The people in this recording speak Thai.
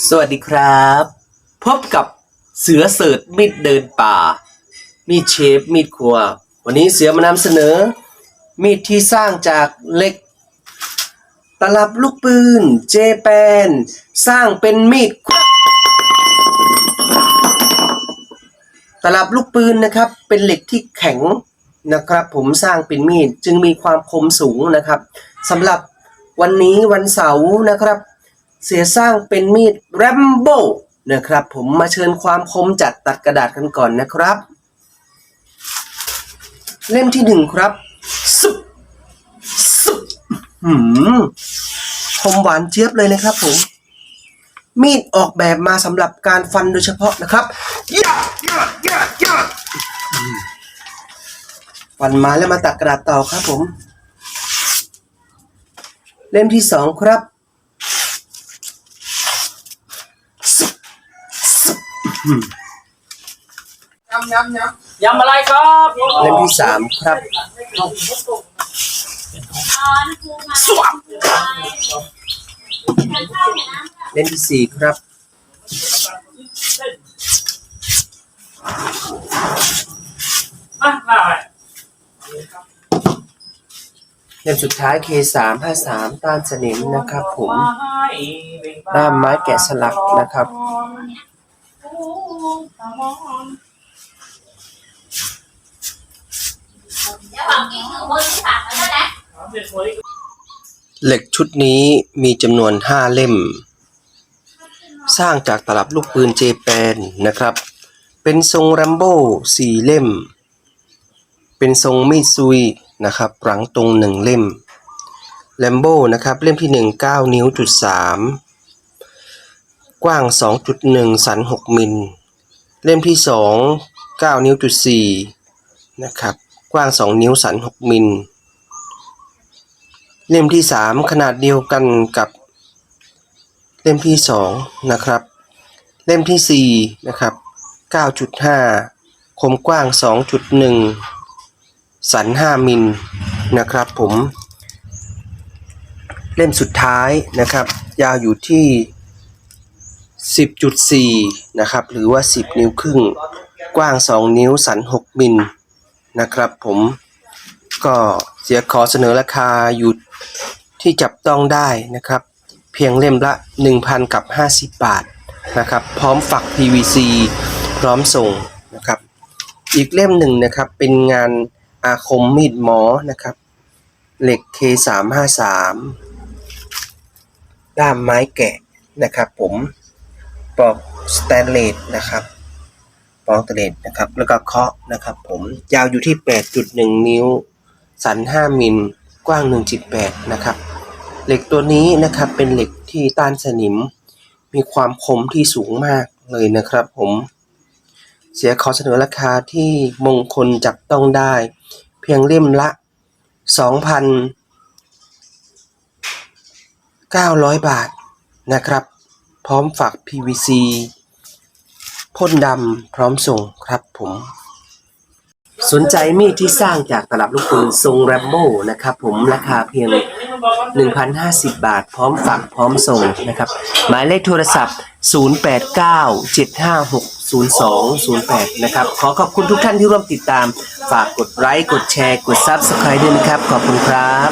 สวัสดีครับ พบกับเสือเสิร์ชมิดเดินป่า มีดเชฟมีดครัว วันนี้เสือมานำเสนอ มีดที่สร้างจากเหล็ก ตลับลูกปืน เจแปน สร้างเป็นมีดตลับลูกปืนนะครับ เป็นเหล็กที่แข็งนะครับ ผมสร้างเป็นมีดจึงมีความคมสูงนะครับสำหรับวันนี้วันเสาร์นะครับ เสียสร้างเป็นมีดแรมโบ้นะครับผมมาเชิญความคมจัดตัดกระดาษกันก่อนนะครับ เล่มที่หนึ่งครับสุบสุบหืมคมหวานเจี๊ยบเลยนะครับผม มีดออกแบบมาสำหรับการฟันโดยเฉพาะนะครับยะยะยะยะฟันมาแล้วมาตัดกระดาษต่อครับผม เล่มที่สองครับ ยำยำยำยำอะไรครับเล่มที่สามครับสวมเล่มที่สี่ครับมามาเล่มสุดท้าย K3 53 ต้านสนิมนะครับผมด้ามไม้แกะสลักนะครับ เดี๋ยวบอกกินอยู่บนที่ปากไว้แล้วนะเหล็กชุดนี้มีจำนวน5เล่ม สร้างจากตลับลูกปืนเจแปนนะครับ เป็นทรงแรมโบ้สี่เล่ม เป็นทรงมีดซุยนะครับหลังตรงหนึ่งเล่มแรมโบ้นะครับเล่มที่ 1 9 นิ้วจุด3กว้าง 2.1 สัน 6 มิล เล่มที่ 2 9 นิ้วจุด4นะครับ กว้าง 2 นิ้วสัน 6 มิล เล่มที่สามขนาดเดียวกันกับ เล่มที่สองนะครับ เล่มที่สี่นะครับเก้าจุดห้าคมกว้างสองจุดหนึ่งสันห้ามิล นะครับผม เล่มสุดท้ายนะครับ ยาวอยู่ที่ สิบจุดสี่นะครับ หรือว่าสิบนิ้วครึ่ง กว้างสองนิ้วสันหกมิลนะครับผมก็เสียขอเสนอราคาอยู่ที่จับต้องได้นะครับ เพียงเล่มละ 1,000 กับ 50 บาทนะครับ พร้อมฝัก PVC พร้อมส่งนะครับ อีกเล่มหนึ่งนะครับเป็นงานอาคมมีดหมอนะครับ เหล็ก K353 ด้ามไม้แกะนะครับผม ปลอกสแตนเลสนะครับปลอกสแตนเลสนะครับ แล้วก็เคาะนะครับ ผมยาวอยู่ที่ 8.1 นิ้ว สัน 5 มิล กว้าง 1.8 นะครับ เหล็กตัวนี้นะครับเป็นเหล็กที่ต้านสนิม มีความคมที่สูงมากเลยนะครับผมเสียขอเสนอราคาที่มงคลจับต้องได้ เพียงเล่มละ 2,900 บาทนะครับ พร้อมฝัก PVC พ่นดำพร้อมส่งครับผม สนใจมีดที่สร้างจากตลับลูกปืนทรงแรมโบ้นะครับผมราคาเพียง 1,050 บาท พร้อมฝากพร้อมส่งนะครับ หมายเลขโทรศัพท์ 0897560208 นะครับ ขอขอบคุณทุกท่านที่ร่วมติดตาม ฝากกดไลค์กดแชร์ กด Subscribe ด้วยนะครับ ขอบคุณครับ